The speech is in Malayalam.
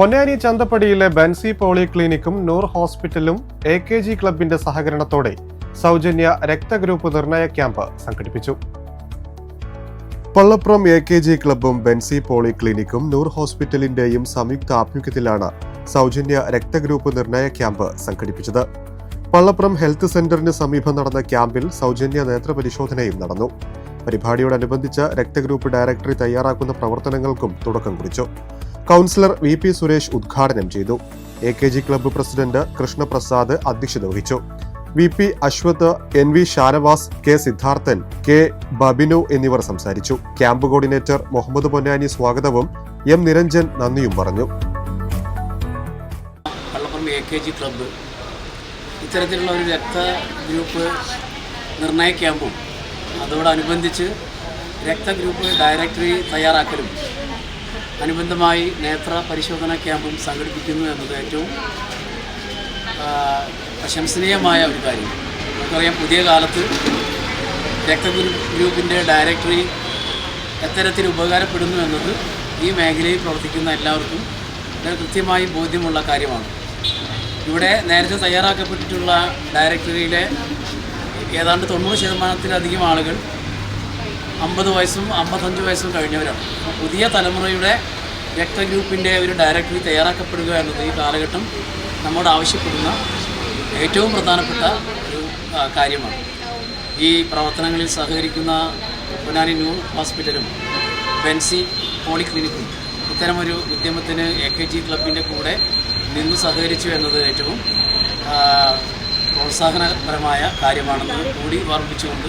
പൊന്നാനി ചന്തപ്പടിയിലെ ബൻസി പോളിക്ലിനിക്കും നൂർ ഹോസ്പിറ്റലും എ കെ ജി ക്ലബിന്റെ സഹകരണത്തോടെ സൗജന്യ രക്തഗ്രൂപ്പ് നിർണയ ക്യാമ്പ് സംഘടിപ്പിച്ചു. പള്ളപ്പുറം എ കെ ജി ക്ലബും ബെൻസി പോളിക്ലിനിക്കും നൂർ ഹോസ്പിറ്റലിന്റെയും സംയുക്ത ആഭിമുഖ്യത്തിലാണ് സൗജന്യ രക്തഗ്രൂപ്പ് നിർണയ ക്യാമ്പ് സംഘടിപ്പിച്ചത്. പള്ളപ്പുറം ഹെൽത്ത് സെന്ററിന് സമീപം നടന്ന ക്യാമ്പിൽ സൗജന്യ നേത്രപരിശോധനയും നടന്നു. പരിപാടിയോടനുബന്ധിച്ച് രക്തഗ്രൂപ്പ് ഡയറക്ടറി തയ്യാറാക്കുന്ന പ്രവർത്തനങ്ങൾക്കും തുടക്കം കുറിച്ചു. കൗൺസിലർ വി പി സുരേഷ് ഉദ്ഘാടനം ചെയ്തു. A K G club president Krishnaprasad അധ്യക്ഷത വഹിച്ചു. V P Ashwath N V Shanavas K Siddharthan K Babinu എന്നിവർ സംസാരിച്ചു. ക്യാമ്പ് കോർഡിനേറ്റർ മുഹമ്മദ് പൊന്നാനി സ്വാഗതവും എം നിരഞ്ജൻ നന്ദിയും പറഞ്ഞു. ക്ലബ്ബ് ഇത്തരത്തിലുള്ള ഒരു രക്ത ഗ്രൂപ്പ് നിർണയ ക്യാമ്പും അതോടനുബന്ധിച്ച് രക്തഗ്രൂപ്പ് ഡയറക്ടറി തയ്യാറാക്കലും അനുബന്ധമായി നേത്ര പരിശോധന ക്യാമ്പും സംഘടിപ്പിക്കുന്നു എന്നത് ഏറ്റവും പ്രശംസനീയമായ ഒരു കാര്യം. നമുക്കറിയാം പുതിയ കാലത്ത് രക്തഗ്രൂപ്പിന്റെ ഗ്രൂപ്പിന്റെ ഡയറക്ടറി എത്തരത്തിൽ ഉപകാരപ്പെടുന്നു എന്നത് ഈ മേഖലയിൽ പ്രവർത്തിക്കുന്ന എല്ലാവർക്കും കൃത്യമായി ബോധ്യമുള്ള കാര്യമാണ്. ഇവിടെ നേരത്തെ തയ്യാറാക്കപ്പെട്ടിട്ടുള്ള ഡയറക്ടറിയിലെ ഏതാണ്ട് തൊണ്ണൂറ് ശതമാനത്തിലധികം ആളുകൾ അമ്പത് വയസ്സും അമ്പത്തഞ്ച് വയസ്സും കഴിഞ്ഞവരാണ്. പുതിയ തലമുറയുടെ രക്തഗ്രൂപ്പിന്റെ ഒരു ഡയറക്ടറി തയ്യാറാക്കപ്പെടുക എന്നത് ഈ കാലഘട്ടം നമ്മോട് ആവശ്യപ്പെടുന്ന ഏറ്റവും പ്രധാനപ്പെട്ട ഒരു കാര്യമാണ്. ഈ പ്രവർത്തനങ്ങളിൽ സഹകരിക്കുന്ന പൊന്നാനി ന്യൂ ഹോസ്പിറ്റലും ബെൻസി പോളിക്ലിനിക്കും ഇത്തരമൊരു ഉദ്യമത്തിന് എ കെ ജി ക്ലബിന്റെ കൂടെ നിന്ന് സഹകരിച്ചു എന്നത് ഏറ്റവും പ്രോത്സാഹനപരമായ കാര്യമാണെന്ന് കൂടി ഓർമ്മിച്ചുകൊണ്ട്